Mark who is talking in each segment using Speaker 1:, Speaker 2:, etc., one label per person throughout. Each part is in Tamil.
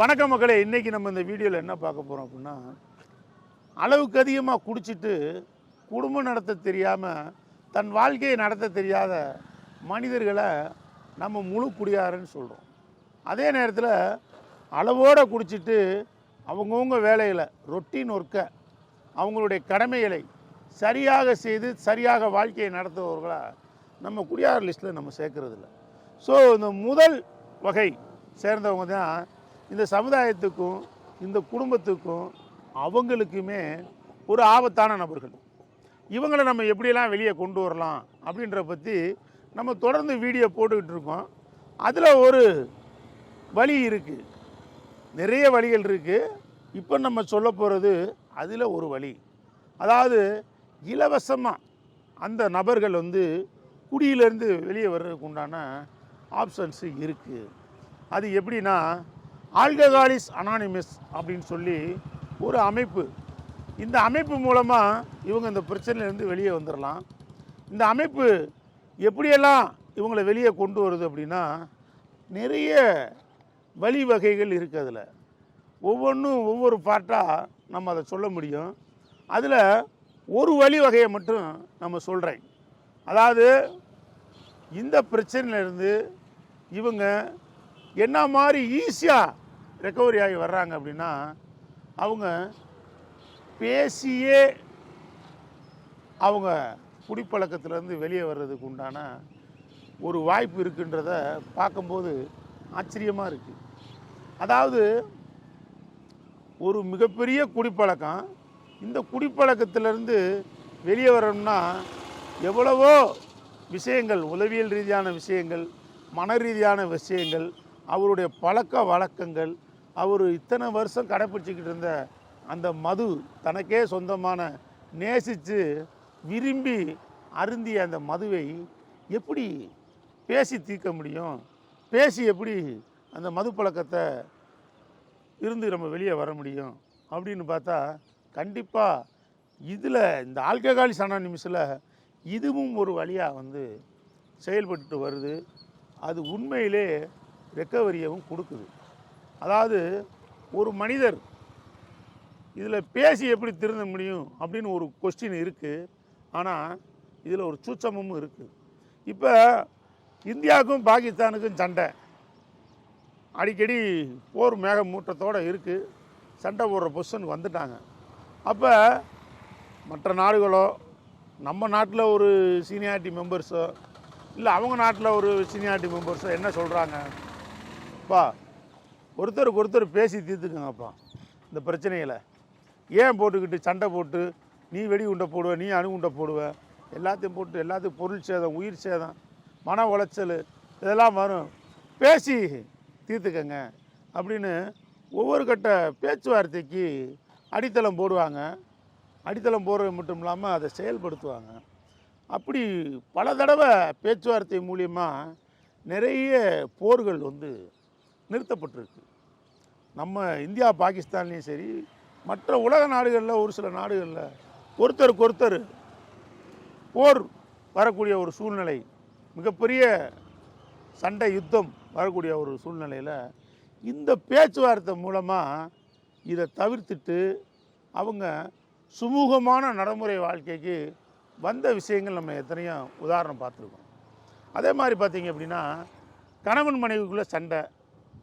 Speaker 1: வணக்கம் மக்களே இன்றைக்கி நம்ம இந்த வீடியோவில் என்ன பார்க்க போகிறோம் அப்படின்னா அளவுக்கு அதிகமாக குடிச்சிட்டு குடும்பம் நடத்த தெரியாமல் தன் வாழ்க்கையை நடத்த தெரியாத மனிதர்களை நம்ம முழு குடியாரன்னு சொல்கிறோம் அதே நேரத்தில் அளவோடு குடிச்சிட்டு அவங்கவுங்க வேலைகளை ரொட்டீன் ஒர்க்கை அவங்களுடைய கடமைகளை சரியாக செய்து சரியாக வாழ்க்கையை நடத்துபவர்களாக நம்ம குடியார லிஸ்ட்டில் நம்ம சேர்க்கறதில்ல. ஸோ இந்த முதல் வகை சேர்ந்தவங்க தான் இந்த சமுதாயத்துக்கும் இந்த குடும்பத்துக்கும் அவங்களுக்குமே ஒரு ஆபத்தான நபர்கள். இவங்களை நம்ம எப்படியெல்லாம் வெளியே கொண்டு வரலாம் அப்படின்ற பற்றி நம்ம தொடர்ந்து வீடியோ போட்டுக்கிட்டு இருக்கோம். அதில் ஒரு வழி இருக்குது நிறைய வழிகள் இருக்குது இப்போ நம்ம சொல்ல போகிறது அதில் ஒரு வழி. அதாவது இலவசமாக அந்த நபர்கள் வந்து குடியிலேருந்து வெளியே வர்றதுக்கு உண்டான ஆப்ஷன்ஸு இருக்குது அது எப்படின்னா ஆல்கஹாலிஸ் அனானிமஸ் அப்படின்னு சொல்லி ஒரு அமைப்பு. இந்த அமைப்பு மூலமாக இவங்க இந்த பிரச்சனையிலேருந்து வெளியே வந்துடலாம் இந்த அமைப்பு எப்படியெல்லாம் இவங்களை வெளியே கொண்டு வருது அப்படின்னா நிறைய வழிவகைகள் இருக்குது அதில். ஒவ்வொன்றும் ஒவ்வொரு பார்ட்டாக நம்ம அதை சொல்ல முடியும். அதில் ஒரு வழி வகையை மட்டும் நம்ம சொல்கிறேன் அதாவது இந்த பிரச்சனையிலேருந்து இவங்க என்ன மாதிரி ஈஸியாக ரெக்கவரி ஆகி வர்றாங்க அப்படின்னா அவங்க பேசியே அவங்க குடிப்பழக்கத்திலேருந்து வெளியே வர்றதுக்கு உண்டான ஒரு வாய்ப்பு இருக்குன்றத பார்க்கும்போது ஆச்சரியமாக இருக்குது அதாவது ஒரு மிகப்பெரிய குடிப்பழக்கம் இந்த குடிப்பழக்கத்திலேருந்து வெளியே வரணும்னா எவ்வளவோ விஷயங்கள் உளவியல் ரீதியான விஷயங்கள் மன ரீதியான விஷயங்கள் அவருடைய பழக்க வழக்கங்கள் அவர் இத்தனை வருஷம் கடைப்பிடிச்சிக்கிட்டு இருந்த அந்த மது தனக்கே சொந்தமான நேசித்து விரும்பி அருந்திய அந்த மதுவை எப்படி பேசி தீர்க்க முடியும்? பேசி எப்படி அந்த மது பழக்கத்தை இருந்து நம்ம வெளியே வர முடியும்? அப்படின்னு பார்த்தா கண்டிப்பாக இதில் இந்த ஆல்கஹாலிஸ் நிமிஷத்தில் இதுவும் ஒரு வழியாக வந்து செயல்பட்டு வருது. அது உண்மையிலே ரெக்கவரியவும் கொடுக்குது. அதாவது ஒரு மனிதர் இதில் பேசி எப்படி திருந்த முடியும் அப்படின்னு ஒரு கொஸ்டின் இருக்குது ஆனால் இதில் ஒரு சூச்சமும் இருக்குது இப்போ இந்தியாவுக்கும் பாகிஸ்தானுக்கும் சண்டை. அடிக்கடி போர் மேகமூட்டத்தோடு இருக்குது சண்டை போடுற பொசிஷனுக்கு வந்துட்டாங்க. அப்போ மற்ற நாடுகளோ நம்ம நாட்டில் ஒரு சீனியாரிட்டி மெம்பர்ஸோ இல்லை அவங்க நாட்டில் ஒரு சீனியாரிட்டி மெம்பர்ஸோ என்ன சொல்கிறாங்க அப்பா ஒருத்தருக்கு ஒருத்தர் பேசி தீர்த்துக்குங்கப்பா இந்த பிரச்சனையில். ஏன் போட்டுக்கிட்டு சண்டை போட்டு நீ வெடி உண்டை போடுவ நீ அணுகுண்டை போடுவ? எல்லாத்தையும் போட்டு எல்லாத்தையும் பொருள் சேதம் உயிர் சேதம் மன உளைச்சல் இதெல்லாம் வரும். பேசி தீர்த்துக்கங்க அப்படின்னு ஒவ்வொரு கட்ட பேச்சுவார்த்தைக்கு அடித்தளம் போடுவாங்க. அடித்தளம் போடுறது மட்டும் இல்லாமல் அதை செயல்படுத்துவாங்க. அப்படி பல தடவை பேச்சுவார்த்தை மூலியமாக நிறைய போர்கள் வந்து நிறுத்தப்பட்டிருக்கு. நம்ம இந்தியா பாகிஸ்தான்லேயும் சரி மற்ற உலக நாடுகளில் ஒரு சில நாடுகளில் ஒருத்தருக்கு ஒருத்தர் போர் வரக்கூடிய ஒரு சூழ்நிலை மிகப்பெரிய சண்டை யுத்தம் வரக்கூடிய ஒரு சூழ்நிலையில் இந்த பேச்சுவார்த்தை மூலமாக இதை தவிர்த்துட்டு அவங்க சுமூகமான நடைமுறை வாழ்க்கைக்கு வந்த விஷயங்கள் நம்ம எத்தனையோ உதாரணம் பார்த்துருக்கோம். அதே மாதிரி பார்த்திங்க அப்படின்னா கணவன் மனைவிக்குள்ளே சண்டை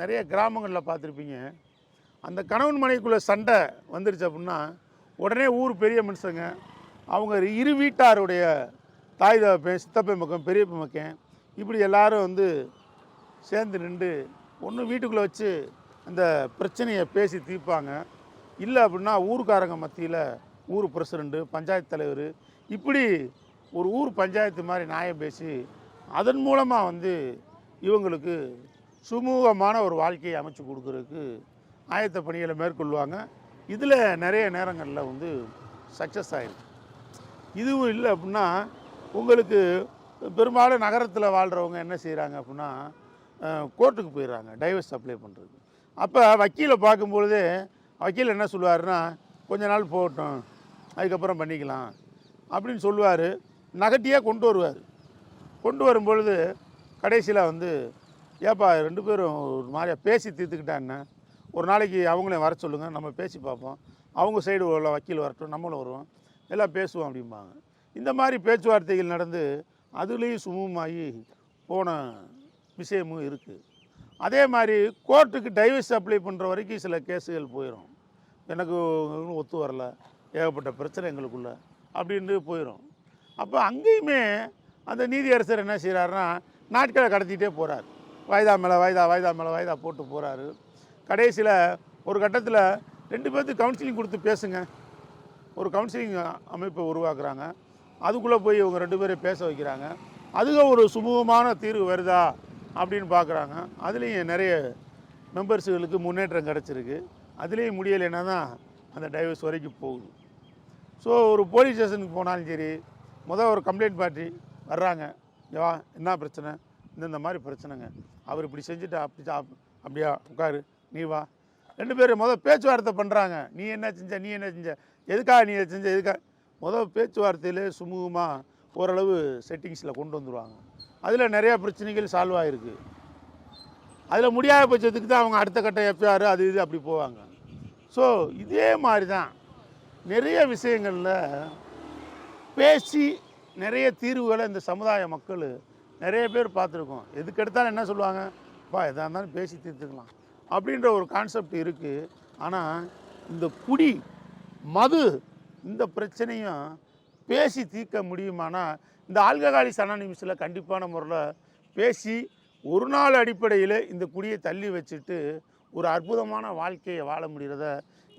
Speaker 1: நிறைய கிராமங்களில் பார்த்துருப்பீங்க. அந்த கணவன் மனைக்குள்ளே சண்டை வந்துருச்சு அப்படின்னா உடனே ஊர் பெரிய மனுஷங்க அவங்க இரு வீட்டாருடைய தாய் தகப்பன் சித்தப்பை மக்கம் பெரியப்பை மக்கம் இப்படி எல்லாரும் வந்து சேர்ந்து நின்று ஒன்று வீட்டுக்குள்ளே வச்சு அந்த பிரச்சனையை பேசி தீர்ப்பாங்க. இல்லை அப்படின்னா ஊர்க்காரங்க மத்தியில் ஊர் பிரசிடண்ட்டு பஞ்சாயத்து தலைவர் இப்படி ஒரு ஊர் பஞ்சாயத்து மாதிரி நியாயம் பேசி அதன் மூலமாக வந்து இவங்களுக்கு சுமூகமான ஒரு வாழ்க்கையை அமைச்சு கொடுக்கறதுக்கு ஆயத்த பணிகளை மேற்கொள்வாங்க. இதில் நிறைய நேரங்களில் வந்து சக்ஸஸ் ஆயிருக்கு. இதுவும் இல்லை அப்படின்னா உங்களுக்கு பெரும்பாலும் நகரத்தில் வாழ்கிறவங்க என்ன செய்கிறாங்க அப்படின்னா கோர்ட்டுக்கு போயிடுறாங்க டைவர்ஸ் அப்ளை பண்ணுறது அப்போ வக்கீலை பார்க்கும்பொழுதே வக்கீல் என்ன சொல்லுவாருன்னா கொஞ்ச நாள் போகட்டும் அதுக்கப்புறம் பண்ணிக்கலாம் அப்படின்னு சொல்லுவார். நகட்டியாக கொண்டு வருவார். கொண்டு வரும்பொழுது கடைசியில் வந்து ஏப்பா ரெண்டு பேரும் ஒரு மாதிரியா பேசி தீர்த்துக்கிட்டான்னா ஒரு நாளைக்கு அவங்களையும் வர சொல்லுங்கள் நம்ம பேசி பார்ப்போம். அவங்க சைடு உள்ள வக்கீல் வரட்டும் நம்மளும் வருவோம். எல்லாம் பேசுவோம் அப்படிம்பாங்க. இந்த மாதிரி பேச்சுவார்த்தைகள் நடந்து அதுலேயும் சுமூகமாகி போன விஷயமும் இருக்குது அதே மாதிரி கோர்ட்டுக்கு டைவர்ஸ் அப்ளை பண்ணுற வரைக்கும் சில கேஸுகள் போயிடும் எனக்கு ஒத்து வரல ஏகப்பட்ட பிரச்சனை எங்களுக்குள்ள அப்படின்னு போயிடும் அப்போ அங்கேயுமே அந்த நீதியரசர் என்ன செய்கிறாருன்னா நாட்களை கடத்திட்டே போகிறார் வாய்தா மேலே வாய்தா வாய்தா மேலே வாய்தா போட்டு போகிறாரு கடைசியில் ஒரு கட்டத்தில் ரெண்டு பேர்த்துக்கு கவுன்சிலிங் கொடுத்து பேசுங்க. ஒரு கவுன்சிலிங் அமைப்பை உருவாக்குறாங்க. அதுக்குள்ளே போய் இவங்க ரெண்டு பேரும் பேச வைக்கிறாங்க. அதுக்கு ஒரு சுமூகமான தீர்வு வருதா அப்படின்னு பார்க்குறாங்க அதுலேயும் நிறைய மெம்பர்ஸுகளுக்கு முன்னேற்றம் கிடச்சிருக்கு. அதுலேயும் முடியலைன்னா தான் அந்த டைவர்ஸ் வரைக்கும் போகுது. ஸோ ஒரு போலீஸ் ஸ்டேஷனுக்கு போனாலும் சரி முதல் ஒரு கம்ப்ளைண்ட் பார்ட்டி வர்றாங்க. வா என்ன பிரச்சனை? இந்தந்த மாதிரி பிரச்சனைங்க. அவர் இப்படி செஞ்சுட்டு அப்படி அப்படியா உட்காரு நீ வா. ரெண்டு பேரும் முதல் பேச்சுவார்த்தை பண்ணுறாங்க நீ என்ன செஞ்ச நீ என்ன செஞ்ச எதுக்காக நீ செஞ்ச எதுக்காக முதல் பேச்சுவார்த்தையிலே சுமூகமாக ஓரளவு செட்டிங்ஸில் கொண்டு வந்துடுவாங்க அதில் நிறையா பிரச்சனைகள் சால்வ் ஆகிருக்கு அதில் முடியாத பட்சத்துக்கு தான் அவங்க அடுத்த கட்ட எஃப்ஆர் அது இது அப்படி போவாங்க. ஸோ இதே மாதிரி தான் நிறைய விஷயங்களில் பேசி நிறைய தீர்வுகளை இந்த சமுதாய மக்கள் நிறைய பேர் பார்த்துருக்கோம். எதுக்கு எடுத்தாலும் என்ன சொல்லுவாங்க? அப்பா எதாக இருந்தாலும் பேசி தீர்த்துக்கலாம். அப்படின்ற ஒரு கான்செப்ட் இருக்குது ஆனால் இந்த குடி மது இந்த பிரச்சனையும் பேசி தீர்க்க முடியுமானா இந்த ஆல்கஹாலிஸ் அனானிமிஸில் கண்டிப்பான முறையில் பேசி ஒரு நாள் அடிப்படையில் இந்த குடியை தள்ளி வச்சுட்டு ஒரு அற்புதமான வாழ்க்கையை வாழ முடிகிறத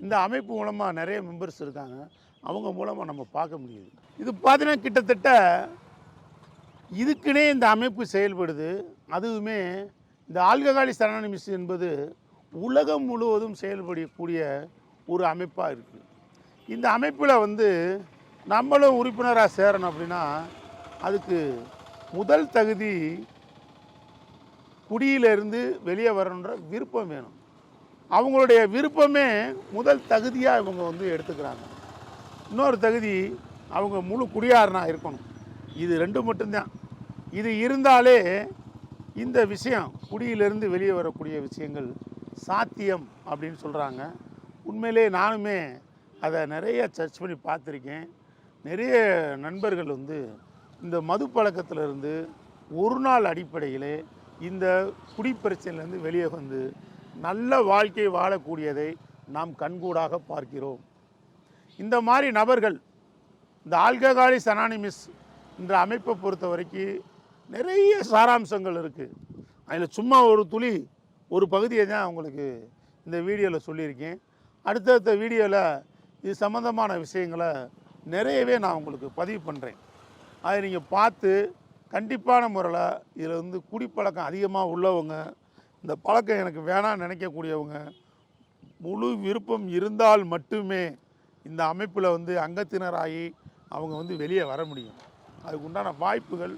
Speaker 1: இந்த அமைப்பு மூலமாக நிறைய மெம்பர்ஸ் இருக்காங்க. அவங்க மூலமாக நம்ம பார்க்க முடியுது. இது பார்த்தீங்கன்னா கிட்டத்தட்ட இதுக்குனே இந்த அமைப்பு செயல்படுது. அதுவுமே இந்த ஆல்கஹாலிஸ் அனானிமிஸ் என்பது உலகம் முழுவதும் செயல்படக்கூடிய ஒரு அமைப்பாக இருக்குது இந்த அமைப்பில் வந்து நம்மளும் உறுப்பினராக சேரணும் அப்படின்னா அதுக்கு முதல் தகுதி குடியிலிருந்து வெளியே வரணுன்ற விருப்பம் வேணும். அவங்களுடைய விருப்பமே முதல் தகுதியாக இவங்க வந்து எடுத்துக்கிறாங்க. இன்னொரு தகுதி அவங்க முழு குடியாரனாக இருக்கணும். இது ரெண்டு மட்டும்தான். இது இருந்தாலே இந்த விஷயம் குடியிலிருந்து வெளியே வரக்கூடிய விஷயங்கள் சாத்தியம் அப்படின்னு சொல்கிறாங்க உண்மையிலே நானுமே அதை நிறைய சர்ச் பண்ணி பார்த்துருக்கேன். நிறைய நண்பர்கள் வந்து இந்த மது பழக்கத்திலிருந்து ஒரு நாள் அடிப்படையிலே இந்த குடிப்பிரச்சனையிலேருந்து வெளியே வந்து நல்ல வாழ்க்கை வாழக்கூடியதை நாம் கண்கூடாக பார்க்கிறோம். இந்த மாதிரி நபர்கள் இந்த ஆல்கஹாலிஸ் அனானிமிஸ் என்ற அமைப்பை பொறுத்த வரைக்கும் நிறைய சாராம்சங்கள் இருக்குது அதில் சும்மா ஒரு துளி ஒரு பகுதியை தான் உங்களுக்கு இந்த வீடியோவில் சொல்லியிருக்கேன். அடுத்தடுத்த வீடியோவில் இது சம்மந்தமான விஷயங்களை நிறையவே நான் உங்களுக்கு பதிவு பண்ணுறேன் அதை நீங்கள் பார்த்து கண்டிப்பான முறையில் இதில் வந்து குடிப்பழக்கம் அதிகமாக உள்ளவங்க இந்த பழக்கம் எனக்கு வேணாம்னு நினைக்கக்கூடியவங்க முழு விருப்பம் இருந்தால் மட்டுமே இந்த அமைப்பில் வந்து அங்கத்தினராகி அவங்க வந்து வெளியே வர முடியும். அதுக்கு உண்டான வாய்ப்புகள்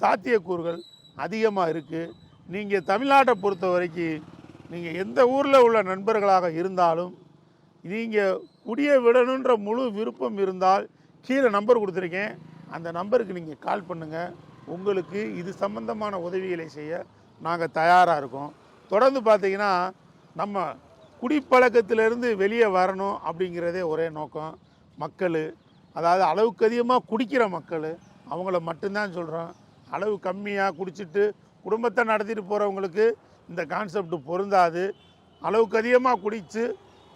Speaker 1: சாத்தியக்கூறுகள் அதிகமாக இருக்குது நீங்கள் தமிழ்நாட்டை பொறுத்த வரைக்கும் நீங்கள் எந்த ஊரில் உள்ள நண்பர்களாக இருந்தாலும் நீங்கள் குடிய விடணுன்ற முழு விருப்பம் இருந்தால் கீழே நம்பர் கொடுத்துருக்கேன். அந்த நம்பருக்கு நீங்கள் கால் பண்ணுங்கள் உங்களுக்கு இது சம்பந்தமான உதவிகளை செய்ய நாங்கள் தயாராக இருக்கோம். தொடர்ந்து பார்த்தீங்கன்னா நம்ம குடிப்பழக்கத்திலேருந்து வெளியே வரணும் அப்படிங்கிறதே ஒரே நோக்கம். மக்கள் அதாவது அளவுக்கு அதிகமாக குடிக்கிற மக்கள் அவங்கள மட்டும்தான் சொல்கிறோம் அளவு கம்மியாக குடிச்சிட்டு குடும்பத்தை நடத்திட்டு போகிறவங்களுக்கு இந்த கான்செப்ட் பொருந்தாது. அளவுக்கு அதிகமாக குடித்து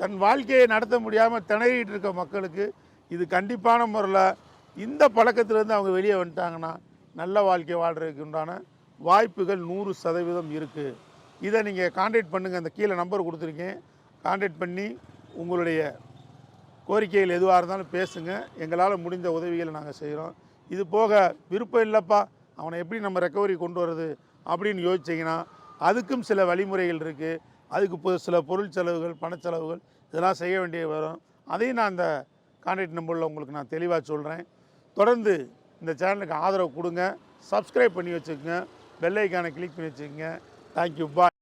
Speaker 1: தன் வாழ்க்கையை நடத்த முடியாமல் திணறிட்டு இருக்க மக்களுக்கு இது கண்டிப்பான முறையில் இந்த பழக்கத்திலேருந்து அவங்க வெளியே வந்துட்டாங்கன்னா நல்ல வாழ்க்கை வாழ்கிறதுக்கு உண்டான வாய்ப்புகள் நூறு சதவீதம் இருக்குது இதை நீங்கள் காண்டாக்ட் பண்ணுங்கள் அந்த கீழே நம்பர் கொடுத்துருக்கேன். காண்டாக்ட் பண்ணி உங்களுடைய கோரிக்கைகள் எதுவாக இருந்தாலும் பேசுங்கள் எங்களால் முடிந்த உதவிகளை நாங்கள் செய்கிறோம் இது போக விருப்பம் இல்லைப்பா அவனை எப்படி நம்ம ரெக்கவரி கொண்டு வர்றது அப்படின்னு யோசிச்சிங்கன்னா அதுக்கும் சில வழிமுறைகள் இருக்குது அதுக்கு சில பொருள் செலவுகள் பணச்செலவுகள் இதெல்லாம் செய்ய வேண்டிய வரும். அதையும் நான் அந்த கான்டாக்ட் நம்பரில் உங்களுக்கு நான் தெளிவாக சொல்கிறேன் தொடர்ந்து இந்த சேனலுக்கு ஆதரவு கொடுங்க. சப்ஸ்கிரைப் பண்ணி வச்சுக்கோங்க. பெல் கிளிக் பண்ணி வச்சுக்கோங்க. Thank you bye